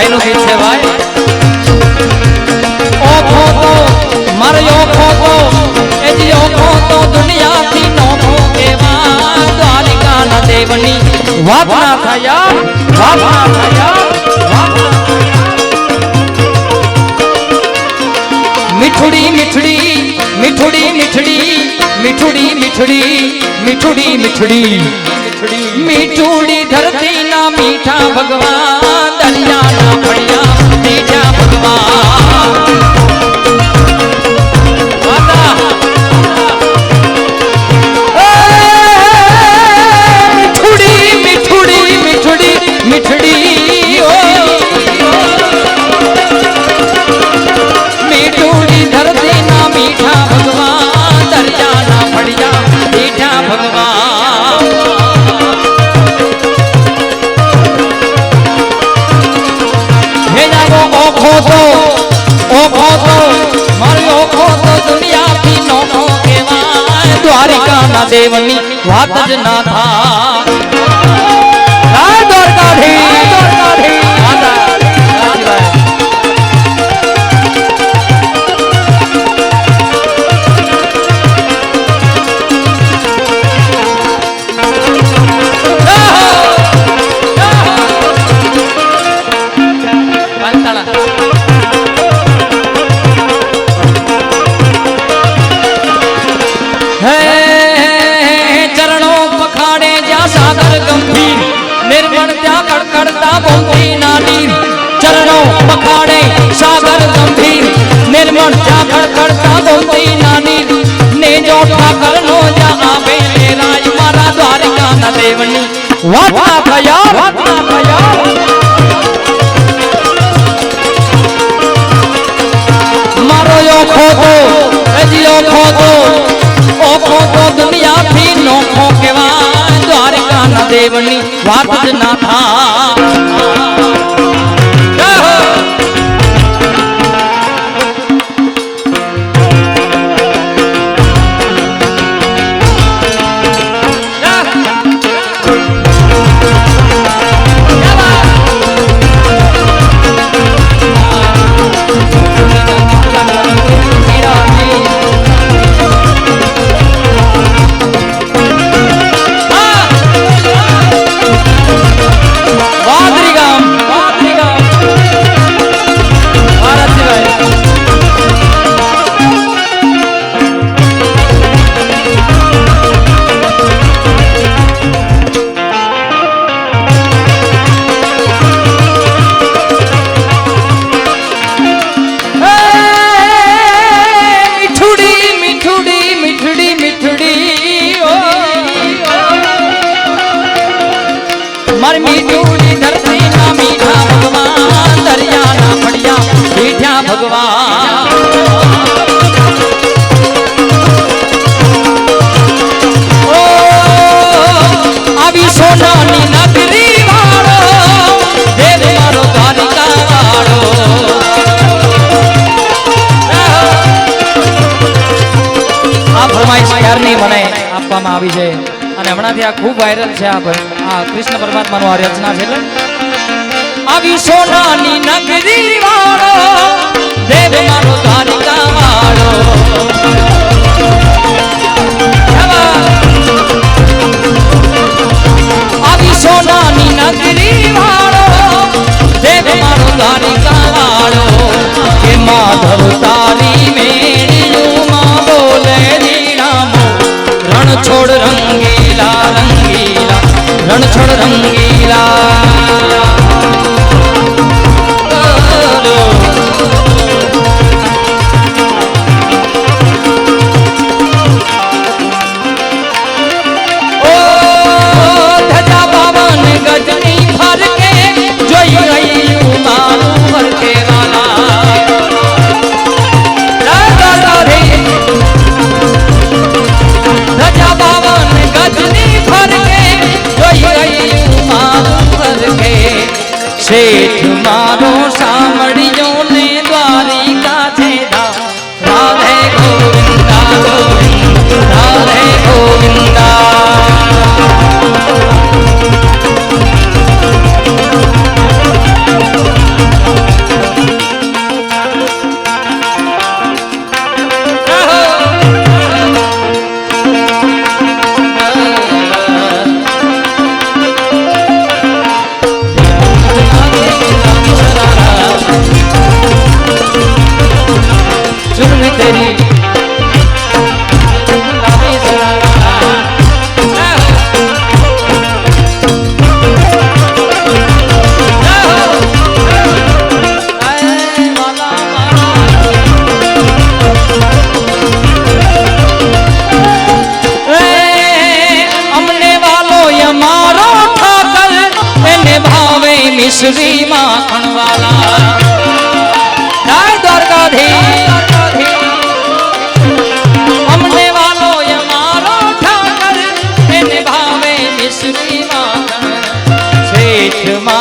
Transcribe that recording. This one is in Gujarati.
ભાઈનું ગીત છે ભાઈ. ઓખો તો મારે ઓખો તો, એ જે ઓખો તો દુનિયાથી નોખો કેવા દ્વારિકાના દેવની વાત ના થયા વાત ના થયા મીઠડી મીઠડી મીઠડી મીઠડી મીઠડી મીઠડી મીઠડી મીઠડી. મીઠડી. મીઠુડી ધરતી ના મીઠા ભગવાન દરિયા ના પડ્યા મીઠા ભગવાન. દ્વારિકાના દેવની વાત જ ના થાય ઠાકર નો આવે ને રાજ મારા દ્વારિકાના દેવની. વાત ના થયા? વાત ના થયા? મારો ઓખો તો હજી ઓખો તો. ઓખો તો દુનિયાથી નોખો કેવાય દ્વારકાના દેવની. વાત જ ના થા મીઠુડી મીઠડી ઓ. મારી મીઠુડી ધરતી ના મીઠા ભગવાન દરિયા ના પડ્યા મીઠા ભગવાન. ક્યારની મને આપવામાં આવી છે. અને હમણાંથી આ ખૂબ વાયરલ છે આ આ કૃષ્ણ પરમાત્માનું આ રચના છે એટલે. આવી સોનાની નગરી વાળો દેવ મારો દ્વારિકા વાળો. રંગીલા રણ રંગીલા શ્રી માખણવાલા જય દ્વારકાધી અમને વાલો એ મારો ઠાકર માખણ શેઠમાં